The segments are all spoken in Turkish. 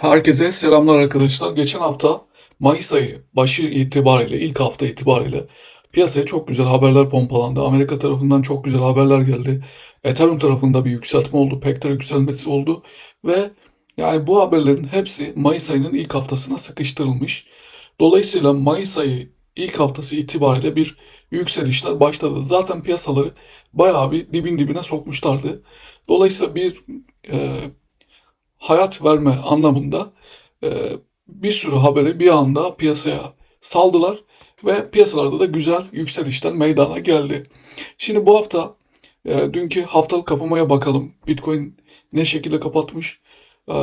Herkese selamlar arkadaşlar. Geçen hafta Mayıs ayı başı itibariyle, ilk hafta itibariyle piyasaya çok güzel haberler pompalandı. Amerika tarafından çok güzel haberler geldi. Ethereum tarafında bir yükseltme oldu, Pektar yükselmesi oldu ve yani bu haberlerin hepsi Mayıs ayının ilk haftasına sıkıştırılmış. Dolayısıyla Mayıs ayı ilk haftası itibariyle bir yükselişler başladı. Zaten piyasaları bayağı bir dibin dibine sokmuşlardı. Dolayısıyla bir e, hayat verme anlamında e, bir sürü haberi bir anda piyasaya saldılar ve piyasalarda da güzel yükselişler meydana geldi. Şimdi bu hafta e, dünkü haftalık kapamaya bakalım. Bitcoin ne şekilde kapatmış? E,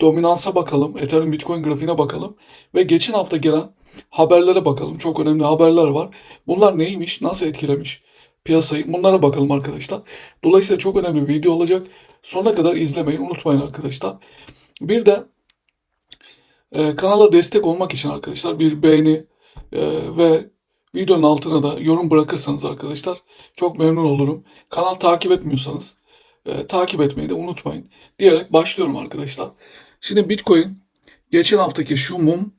dominansa bakalım. Ethereum Bitcoin grafiğine bakalım. Ve geçen hafta gelen haberlere bakalım. Çok önemli haberler var. Bunlar neymiş? Nasıl etkilemiş piyasayı? Bunlara bakalım arkadaşlar. Dolayısıyla çok önemli bir video olacak. Sonuna kadar izlemeyi unutmayın arkadaşlar. Bir de e, kanala destek olmak için arkadaşlar bir beğeni e, ve videonun altına da yorum bırakırsanız arkadaşlar çok memnun olurum. Kanal takip etmiyorsanız e, takip etmeyi de unutmayın diyerek başlıyorum arkadaşlar. Şimdi Bitcoin geçen haftaki şu mum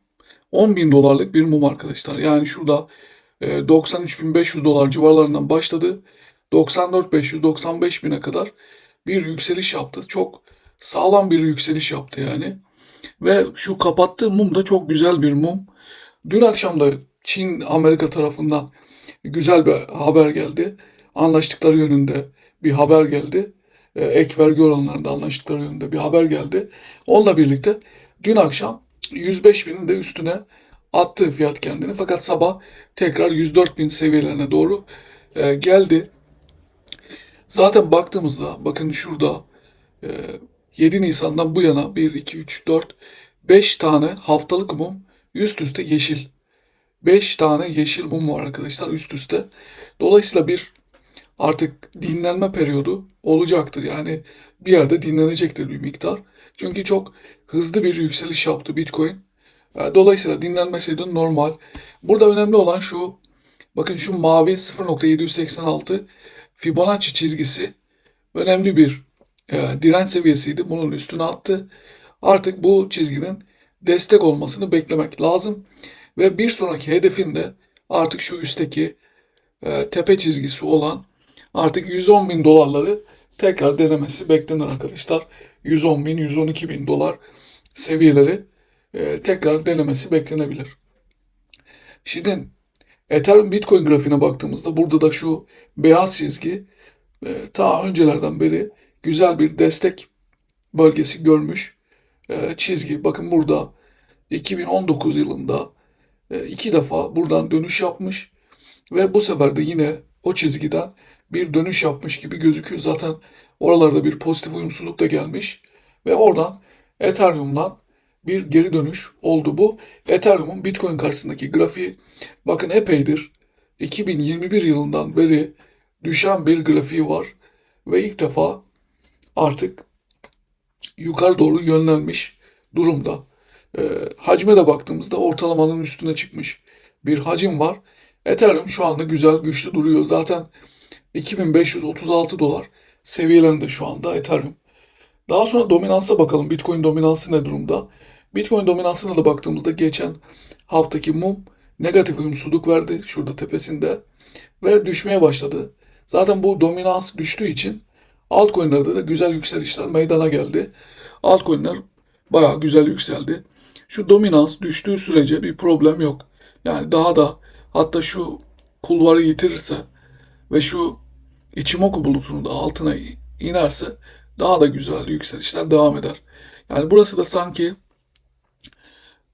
10 bin dolarlık bir mum arkadaşlar. Yani şurada e, 93.500 dolar civarlarından başladı. 94.500-95 bine kadar bir yükseliş yaptı. Çok sağlam bir yükseliş yaptı yani. Ve şu kapattığı mum da çok güzel bir mum. Dün akşam da Çin Amerika tarafından güzel bir haber geldi. Anlaştıkları yönünde bir haber geldi. Ee, ek vergi oranlarında anlaştıkları yönünde bir haber geldi. Onunla birlikte dün akşam 105 binin de üstüne attı fiyat kendini. Fakat sabah tekrar 104 bin seviyelerine doğru e, geldi. Zaten baktığımızda bakın şurada e, 7 Nisan'dan bu yana 1, 2, 3, 4, 5 tane haftalık mum üst üste yeşil. 5 tane yeşil mum var arkadaşlar üst üste. Dolayısıyla bir artık dinlenme periyodu olacaktır. Yani bir yerde dinlenecektir bir miktar. Çünkü çok hızlı bir yükseliş yaptı Bitcoin. E, Dolayısıyla dinlenmesi de normal. Burada önemli olan şu, bakın şu mavi 0.786 Fibonacci çizgisi önemli bir e, direnç seviyesiydi. Bunun üstüne attı. Artık bu çizginin destek olmasını beklemek lazım. Ve bir sonraki hedefin de artık şu üstteki e, tepe çizgisi olan artık 110 bin dolarları tekrar denemesi beklenir arkadaşlar. 110 bin, 112 bin dolar seviyeleri e, tekrar denemesi beklenebilir. Şimdi Ethereum Bitcoin grafiğine baktığımızda burada da şu beyaz çizgi e, ta öncelerden beri güzel bir destek bölgesi görmüş e, çizgi. Bakın burada 2019 yılında e, iki defa buradan dönüş yapmış ve bu sefer de yine o çizgiden bir dönüş yapmış gibi gözüküyor. Zaten oralarda bir pozitif uyumsuzluk da gelmiş ve oradan Ethereum'dan bir geri dönüş oldu bu. Ethereum'un Bitcoin karşısındaki grafiği bakın epeydir 2021 yılından beri düşen bir grafiği var ve ilk defa artık yukarı doğru yönlenmiş durumda. E, hacme de baktığımızda ortalamanın üstüne çıkmış bir hacim var. Ethereum şu anda güzel güçlü duruyor. Zaten 2536 dolar seviyelerinde şu anda Ethereum. Daha sonra dominansa bakalım. Bitcoin dominansı ne durumda? Bitcoin dominansına da baktığımızda geçen haftaki mum negatif uyumsuzluk verdi şurada tepesinde ve düşmeye başladı. Zaten bu dominans düştüğü için altcoin'lerde de güzel yükselişler meydana geldi. Altcoin'ler bayağı güzel yükseldi. Şu dominans düştüğü sürece bir problem yok. Yani daha da hatta şu kulvarı yitirirse ve şu Ichimoku bulutunun da altına inerse daha da güzel yükselişler devam eder. Yani burası da sanki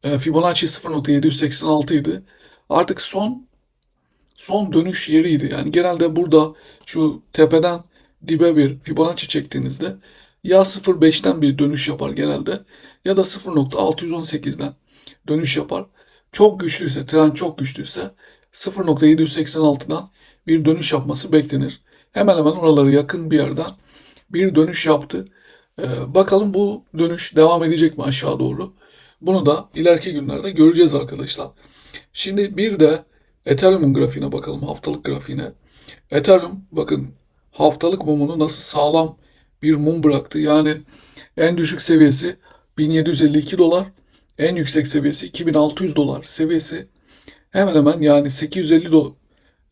Fibonacci 0.786 idi. Artık son son dönüş yeriydi. Yani genelde burada şu tepeden dibe bir Fibonacci çektiğinizde ya 0.5'ten bir dönüş yapar genelde ya da 0.618'den dönüş yapar. Çok güçlüyse, trend çok güçlüyse 0.786'dan bir dönüş yapması beklenir. Hemen hemen oralara yakın bir yerden bir dönüş yaptı. Ee, bakalım bu dönüş devam edecek mi aşağı doğru? Bunu da ileriki günlerde göreceğiz arkadaşlar. Şimdi bir de Ethereum'un grafiğine bakalım, haftalık grafiğine. Ethereum bakın haftalık mumunu nasıl sağlam bir mum bıraktı. Yani en düşük seviyesi 1752 dolar. En yüksek seviyesi 2600 dolar seviyesi. Hemen hemen yani 850 do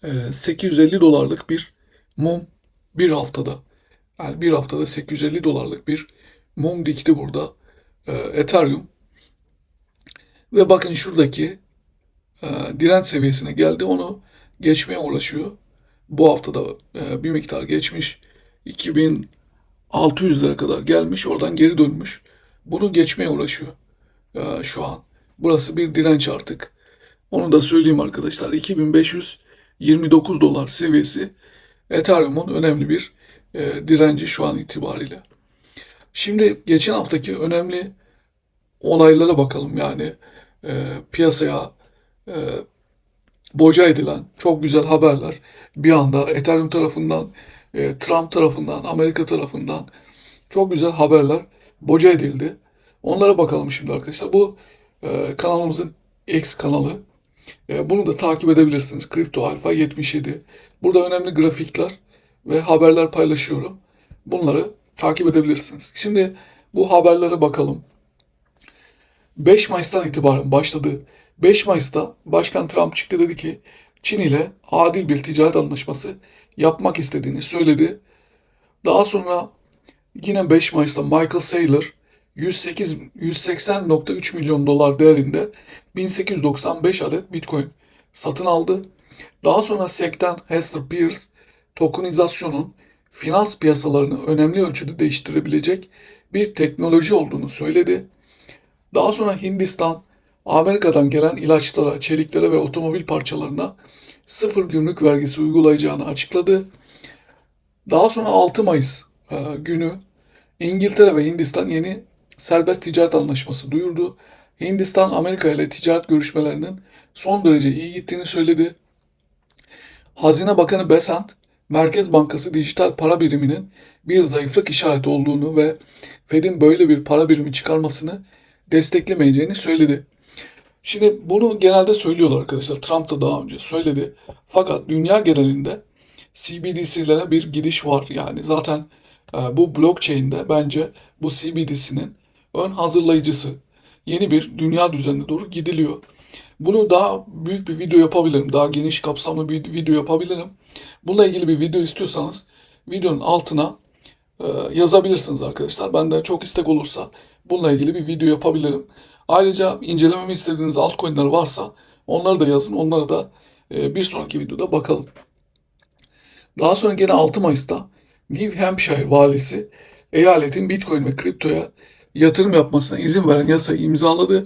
e, 850 dolarlık bir mum bir haftada. Yani bir haftada 850 dolarlık bir mum dikti burada e, Ethereum. Ve bakın şuradaki e, direnç seviyesine geldi. Onu geçmeye uğraşıyor. Bu haftada e, bir miktar geçmiş. 2600'lere kadar gelmiş. Oradan geri dönmüş. Bunu geçmeye uğraşıyor e, şu an. Burası bir direnç artık. Onu da söyleyeyim arkadaşlar. 2529 dolar seviyesi Ethereum'un önemli bir e, direnci şu an itibariyle. Şimdi geçen haftaki önemli olaylara bakalım yani e, piyasaya e, boca edilen çok güzel haberler bir anda Ethereum tarafından, e, Trump tarafından, Amerika tarafından çok güzel haberler boca edildi. Onlara bakalım şimdi arkadaşlar. Bu e, kanalımızın X kanalı. E, bunu da takip edebilirsiniz. Kripto Alfa 77. Burada önemli grafikler ve haberler paylaşıyorum. Bunları takip edebilirsiniz. Şimdi bu haberlere bakalım. 5 Mayıs'tan itibaren başladı. 5 Mayıs'ta Başkan Trump çıktı dedi ki Çin ile adil bir ticaret anlaşması yapmak istediğini söyledi. Daha sonra yine 5 Mayıs'ta Michael Saylor 108 180.3 milyon dolar değerinde 1895 adet Bitcoin satın aldı. Daha sonra SEC'ten Hester Pierce tokenizasyonun finans piyasalarını önemli ölçüde değiştirebilecek bir teknoloji olduğunu söyledi. Daha sonra Hindistan, Amerika'dan gelen ilaçlara, çeliklere ve otomobil parçalarına sıfır gümrük vergisi uygulayacağını açıkladı. Daha sonra 6 Mayıs e, günü İngiltere ve Hindistan yeni serbest ticaret anlaşması duyurdu. Hindistan Amerika ile ticaret görüşmelerinin son derece iyi gittiğini söyledi. Hazine Bakanı Besant, Merkez Bankası dijital para biriminin bir zayıflık işareti olduğunu ve Fed'in böyle bir para birimi çıkarmasını desteklemeyeceğini söyledi. Şimdi bunu genelde söylüyorlar arkadaşlar. Trump da daha önce söyledi. Fakat dünya genelinde CBDC'lere bir gidiş var. Yani zaten e, bu blockchain'de bence bu CBDC'nin ön hazırlayıcısı. Yeni bir dünya düzenine doğru gidiliyor. Bunu daha büyük bir video yapabilirim. Daha geniş kapsamlı bir video yapabilirim. Bununla ilgili bir video istiyorsanız videonun altına e, yazabilirsiniz arkadaşlar. Benden çok istek olursa bununla ilgili bir video yapabilirim. Ayrıca incelememi istediğiniz altcoin'ler varsa onları da yazın. Onlara da e, bir sonraki videoda bakalım. Daha sonra gene 6 Mayıs'ta New Hampshire valisi eyaletin Bitcoin ve kriptoya yatırım yapmasına izin veren yasayı imzaladı.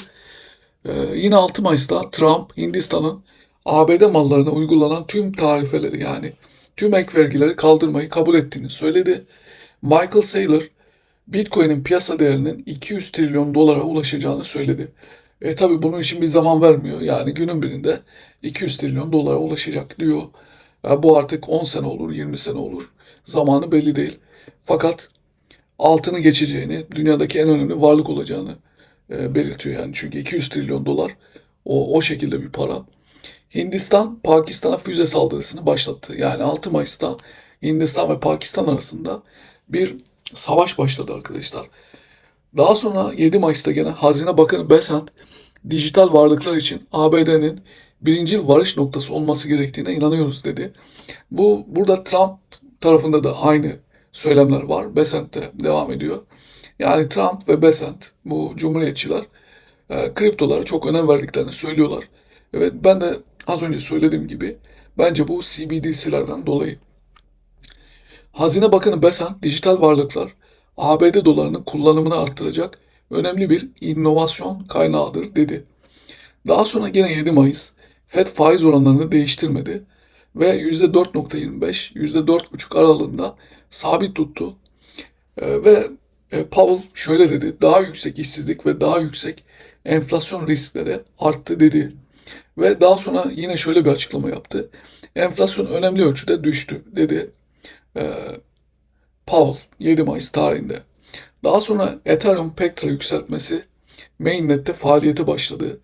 Ee, yine 6 Mayıs'ta Trump Hindistan'ın ABD mallarına uygulanan tüm tarifeleri yani tüm ek vergileri kaldırmayı kabul ettiğini söyledi. Michael Saylor Bitcoin'in piyasa değerinin 200 trilyon dolara ulaşacağını söyledi. E tabi bunun için bir zaman vermiyor. Yani günün birinde 200 trilyon dolara ulaşacak diyor. Ya bu artık 10 sene olur, 20 sene olur. Zamanı belli değil. Fakat altını geçeceğini, dünyadaki en önemli varlık olacağını e, belirtiyor yani. Çünkü 200 trilyon dolar o, o şekilde bir para. Hindistan Pakistan'a füze saldırısını başlattı. Yani 6 Mayıs'ta Hindistan ve Pakistan arasında bir savaş başladı arkadaşlar. Daha sonra 7 Mayıs'ta gene Hazine Bakanı Besant dijital varlıklar için ABD'nin birincil varış noktası olması gerektiğine inanıyoruz dedi. Bu burada Trump tarafında da aynı söylemler var. Besant de devam ediyor. Yani Trump ve Besant bu cumhuriyetçiler e, kriptolara çok önem verdiklerini söylüyorlar. Evet ben de az önce söylediğim gibi bence bu CBDC'lerden dolayı. Hazine Bakanı Besant dijital varlıklar ABD dolarının kullanımını artıracak önemli bir inovasyon kaynağıdır dedi. Daha sonra gene 7 Mayıs FED faiz oranlarını değiştirmedi ve %4.25, %4.5 aralığında sabit tuttu. E, ve e, Powell şöyle dedi, daha yüksek işsizlik ve daha yüksek enflasyon riskleri arttı dedi. Ve daha sonra yine şöyle bir açıklama yaptı. Enflasyon önemli ölçüde düştü dedi. E, Powell 7 Mayıs tarihinde. Daha sonra Ethereum Pectra yükseltmesi mainnet'te faaliyete başladı.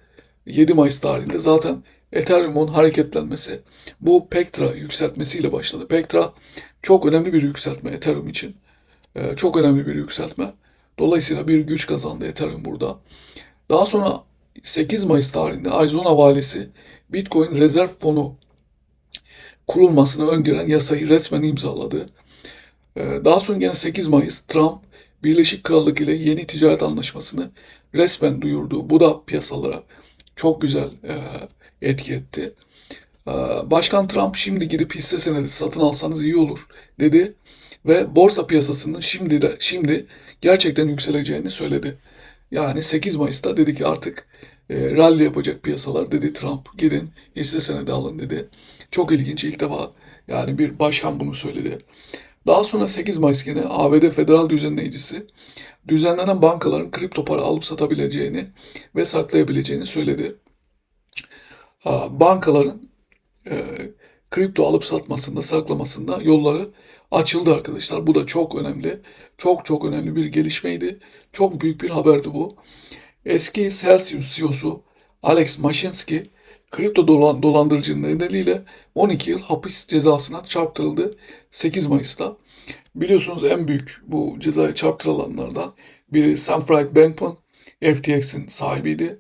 7 Mayıs tarihinde zaten Ethereum'un hareketlenmesi bu Pectra yükseltmesiyle başladı. Pectra çok önemli bir yükseltme Ethereum için. Ee, çok önemli bir yükseltme. Dolayısıyla bir güç kazandı Ethereum burada. Daha sonra 8 Mayıs tarihinde Arizona valisi Bitcoin rezerv fonu kurulmasını öngören yasayı resmen imzaladı. Ee, Daha sonra gene 8 Mayıs Trump Birleşik Krallık ile yeni ticaret anlaşmasını resmen duyurdu. Bu da piyasalara çok güzel e, etki etti. Ee, Başkan Trump şimdi gidip hisse senedi satın alsanız iyi olur dedi ve borsa piyasasının şimdi de şimdi gerçekten yükseleceğini söyledi. Yani 8 Mayıs'ta dedi ki artık e, rally yapacak piyasalar dedi Trump. Gidin hisse senedi alın dedi. Çok ilginç ilk defa yani bir başkan bunu söyledi. Daha sonra 8 Mayıs gene ABD Federal Düzenleyicisi düzenlenen bankaların kripto para alıp satabileceğini ve saklayabileceğini söyledi. Bankaların e, kripto alıp satmasında, saklamasında yolları açıldı arkadaşlar. Bu da çok önemli. Çok çok önemli bir gelişmeydi. Çok büyük bir haberdi bu. Eski Celsius CEO'su Alex Mashinsky kripto dolan, dolandırıcı nedeniyle 12 yıl hapis cezasına çarptırıldı 8 Mayıs'ta. Biliyorsunuz en büyük bu cezaya çarptırılanlardan biri Sam Bankman, FTX'in sahibiydi.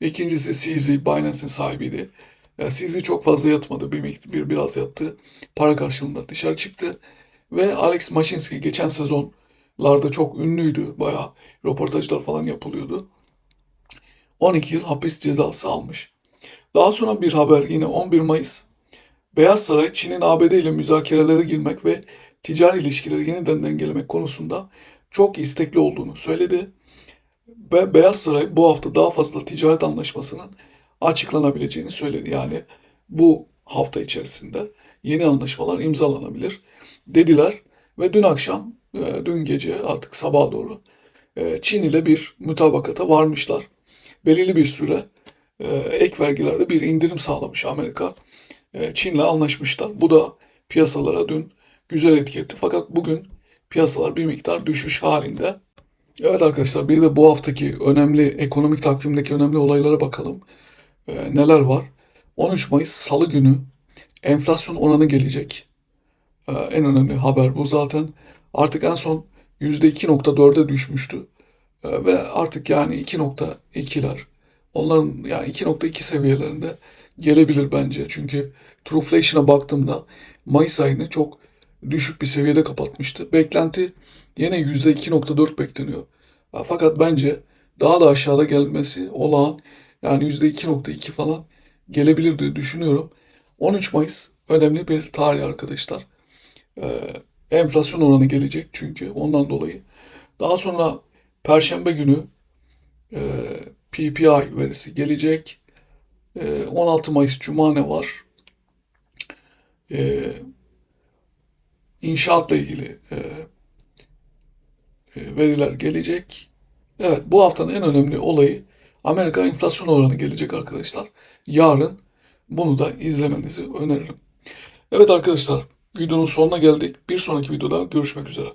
İkincisi CZ, Binance'in sahibiydi. Yani CZ çok fazla yatmadı, bir, bir biraz yattı. Para karşılığında dışarı çıktı. Ve Alex Mashinsky geçen sezonlarda çok ünlüydü. Bayağı röportajlar falan yapılıyordu. 12 yıl hapis cezası almış. Daha sonra bir haber yine 11 Mayıs. Beyaz Saray Çin'in ABD ile müzakerelere girmek ve ticari ilişkileri yeniden dengelemek konusunda çok istekli olduğunu söyledi. Ve Beyaz Saray bu hafta daha fazla ticaret anlaşmasının açıklanabileceğini söyledi. Yani bu hafta içerisinde yeni anlaşmalar imzalanabilir dediler. Ve dün akşam, e, dün gece artık sabaha doğru e, Çin ile bir mütabakata varmışlar. Belirli bir süre ek vergilerde bir indirim sağlamış Amerika. E, Çin'le anlaşmışlar. Bu da piyasalara dün güzel etki etti. Fakat bugün piyasalar bir miktar düşüş halinde. Evet arkadaşlar bir de bu haftaki önemli ekonomik takvimdeki önemli olaylara bakalım. E, neler var? 13 Mayıs Salı günü enflasyon oranı gelecek. E, en önemli haber bu zaten. Artık en son %2.4'e düşmüştü. E, ve artık yani 2.2'ler onların yani 2.2 seviyelerinde gelebilir bence. Çünkü Trueflation'a baktığımda Mayıs ayını çok düşük bir seviyede kapatmıştı. Beklenti yine %2.4 bekleniyor. Fakat bence daha da aşağıda gelmesi olağan yani %2.2 falan gelebilir diye düşünüyorum. 13 Mayıs önemli bir tarih arkadaşlar. Ee, enflasyon oranı gelecek çünkü ondan dolayı. Daha sonra Perşembe günü e, PPI verisi gelecek. E, 16 Mayıs Cuma ne var? E, inşaatla ilgili e, e, veriler gelecek. Evet bu haftanın en önemli olayı Amerika enflasyon oranı gelecek arkadaşlar. Yarın bunu da izlemenizi öneririm. Evet arkadaşlar videonun sonuna geldik. Bir sonraki videoda görüşmek üzere.